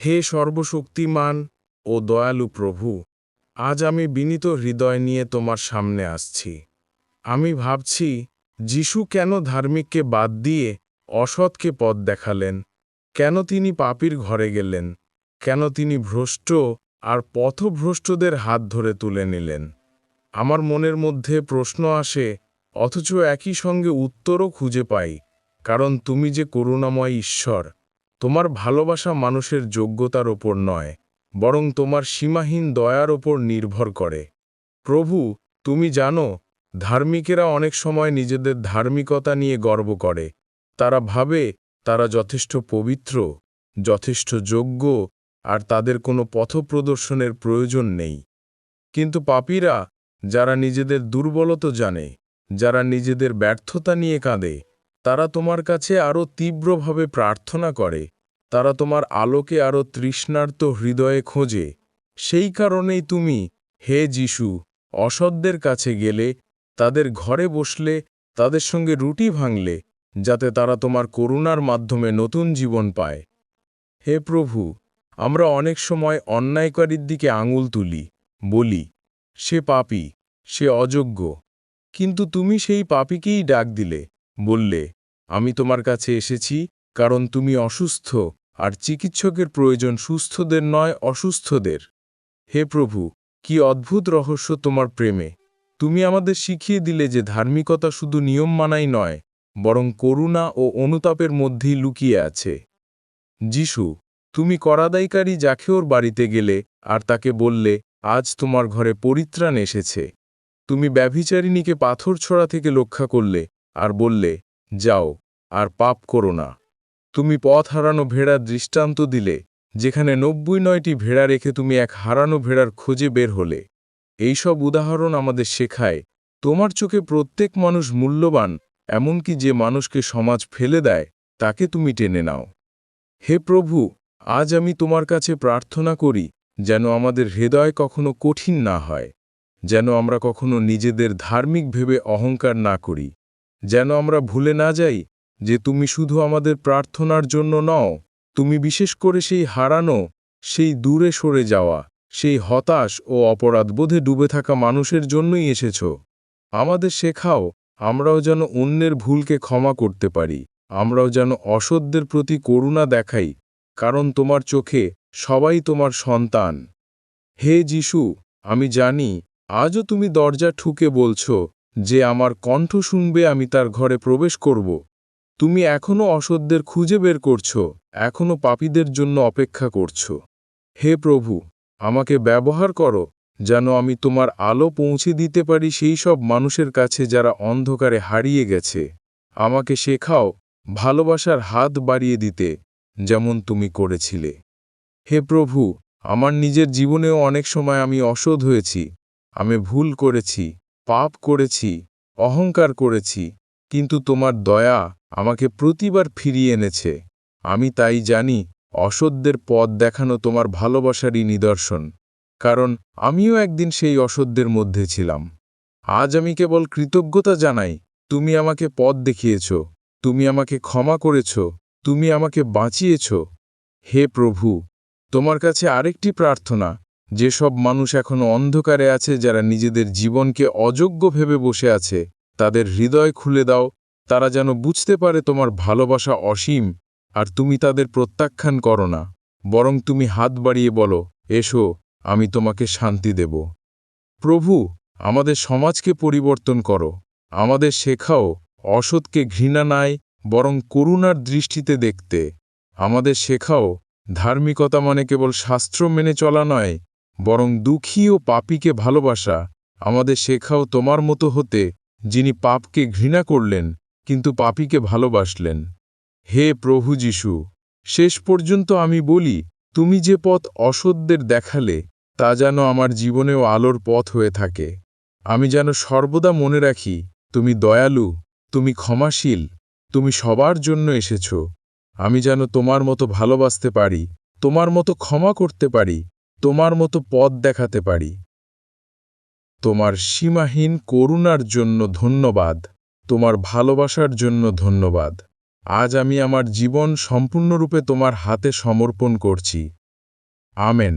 হে সর্বশক্তিমান ও দয়ালু প্রভু, আজ আমি বিনীত হৃদয় নিয়ে তোমার সামনে আসছি। আমি ভাবছি, যিশু কেন ধার্মিককে বাদ দিয়ে অসৎকে পথ দেখালেন? কেন তিনি পাপীর ঘরে গেলেন? কেন তিনি ভ্রষ্ট আর পথভ্রষ্টদের হাত ধরে তুলে নিলেন? আমার মনের মধ্যে প্রশ্ন আসে, অথচ একই সঙ্গে উত্তরও খুঁজে পাই, কারণ তুমি যে করুণাময় ঈশ্বর তোমার ভালোবাসা মানুষের যোগ্যতার ওপর নয়, বরং তোমার সীমাহীন দয়ার ওপর নির্ভর করে। প্রভু, তুমি জানো, ধার্মিকেরা অনেক সময় নিজেদের ধার্মিকতা নিয়ে গর্ব করে। তারা ভাবে, তারা যথেষ্ট পবিত্র, যথেষ্ট যোগ্য, আর তাদের কোনো পথপ্রদর্শনের প্রয়োজন নেই। কিন্তু পাপীরা, যারা নিজেদের দুর্বলতা জানে, যারা নিজেদের ব্যর্থতা নিয়ে কাঁদে তারা তোমার কাছে আরও তীব্রভাবে প্রার্থনা করে, তারা তোমার আলোকে আরও তৃষ্ণার্ত হৃদয়ে খোঁজে। সেই কারণেই তুমি, হে যিশু, অসৎদের কাছে গেলে, তাদের ঘরে বসলে, তাদের সঙ্গে রুটি ভাঙলে, যাতে তারা তোমার করুণার মাধ্যমে নতুন জীবন পায়। হে প্রভু, আমরা অনেক সময় অন্যায়কারীর দিকে আঙুল তুলি, বলি, সে পাপী, সে অযোগ্য। কিন্তু তুমি সেই পাপীকেই ডাক দিলে বললে, আমি তোমার কাছে এসেছি কারণ তুমি অসুস্থ, আর চিকিৎসকের প্রয়োজন সুস্থদের নয় অসুস্থদের। হে প্রভু, কি অদ্ভুত রহস্য তোমার প্রেমে। তুমি আমাদের শিখিয়ে দিলে যে ধার্মিকতা শুধু নিয়ম মানাই নয়, বরং করুণা ও অনুতাপের মধ্যেই লুকিয়ে আছে। যিশু, তুমি করাদায়কারী জাখেওর বাড়িতে গেলে, আর তাকে বললে, আজ তোমার ঘরে পরিত্রাণ এসেছে। তুমি ব্যভিচারিণীকে পাথর ছড়া থেকে রক্ষা করলে আর বললে, যাও, আর পাপ করো না। তুমি পথ হারানো ভেড়ার দৃষ্টান্ত দিলে, যেখানে নব্বই নয়টি ভেড়া রেখে তুমি এক হারানো ভেড়ার খোঁজে বের হলে। এই সব উদাহরণ আমাদের শেখায়, তোমার চোখে প্রত্যেক মানুষ মূল্যবান, এমনকি যে মানুষকে সমাজ ফেলে দেয়, তাকে তুমি টেনে নাও। হে প্রভু, আজ আমি তোমার কাছে প্রার্থনা করি, যেন আমাদের হৃদয় কখনো কঠিন না হয়, যেন আমরা কখনো নিজেদের ধার্মিক ভেবে অহংকার না করি। যেন আমরা ভুলে না যাই যে তুমি শুধু আমাদের প্রার্থনার জন্য নও, তুমি বিশেষ করে সেই হারানো, সেই দূরে সরে যাওয়া, সেই হতাশ ও অপরাধবোধে ডুবে থাকা মানুষের জন্যই এসেছ। আমাদের শেখাও, আমরাও যেন অন্যের ভুলকে ক্ষমা করতে পারি, আমরাও যেন অসত্যদের প্রতি করুণা দেখাই, কারণ তোমার চোখে সবাই তোমার সন্তান। হে যিশু, আমি জানি, আজও তুমি দরজা ঠুকে বলছ যে আমার কণ্ঠ শুনবে আমি তার ঘরে প্রবেশ করব। তুমি এখনও অসত্যদের খুঁজে বের করছ এখনও পাপীদের জন্য অপেক্ষা করছ। হে প্রভু, আমাকে ব্যবহার করো, যেন আমি তোমার আলো পৌঁছে দিতে পারি সেই সব মানুষের কাছে যারা অন্ধকারে হারিয়ে গেছে। আমাকে শেখাও, ভালোবাসার হাত বাড়িয়ে দিতে, যেমন তুমি করেছিলে। হে প্রভু, আমার নিজের জীবনেও অনেক সময় আমি অসৎ হয়েছি, আমি ভুল করেছি পাপ করেছি, অহংকার করেছি, কিন্তু তোমার দয়া আমাকে প্রতিবার ফিরিয়ে এনেছে। আমি তাই জানি অসত্যদের পথ দেখানো তোমার ভালোবাসারই নিদর্শন, কারণ আমিও একদিন সেই অসত্যদের মধ্যে ছিলাম। আজ আমি কেবল কৃতজ্ঞতা জানাই, তুমি আমাকে পথ দেখিয়েছ, তুমি আমাকে ক্ষমা করেছ, তুমি আমাকে বাঁচিয়েছ। হে প্রভু, তোমার কাছে আরেকটি প্রার্থনা যেসব মানুষ এখনও অন্ধকারে আছে যারা নিজেদের জীবনকে অযোগ্য ভেবে বসে আছে, তাদের হৃদয় খুলে দাও, তারা যেন বুঝতে পারে তোমার ভালোবাসা অসীম, আর তুমি তাদের প্রত্যাখ্যান করো না। বরং তুমি হাত বাড়িয়ে বলো, এসো, আমি তোমাকে শান্তি দেব। প্রভু, আমাদের সমাজকে পরিবর্তন করো। আমাদের শেখাও, অসৎকে ঘৃণা নাই, বরং করুণার দৃষ্টিতে দেখতে। আমাদের শেখাও, ধার্মিকতা মানে কেবল শাস্ত্র মেনে চলা নয় বরং দুঃখী ও পাপীকে ভালোবাসা আমাদের শেখাও তোমার মতো হতে, যিনি পাপকে ঘৃণা করলেন, কিন্তু পাপীকে ভালোবাসলেন। হে প্রভু যিশু, শেষ পর্যন্ত আমি বলি, তুমি যে পথ অসত্যদের দেখালে, তা যেন আমার জীবনেও আলোর পথ হয়ে থাকে। আমি যেন সর্বদা মনে রাখি, তুমি দয়ালু, তুমি ক্ষমাশীল, তুমি সবার জন্য এসেছ। আমি যেন তোমার মতো ভালোবাসতে পারি, তোমার মতো ক্ষমা করতে পারি তোমার মতো পথ দেখাতে পারি। তোমার সীমাহীন করুণার জন্য ধন্যবাদ। তোমার ভালোবাসার জন্য ধন্যবাদ। আজ আমি আমার জীবন সম্পূর্ণরূপে তোমার হাতে সমর্পণ করছি। আমেন।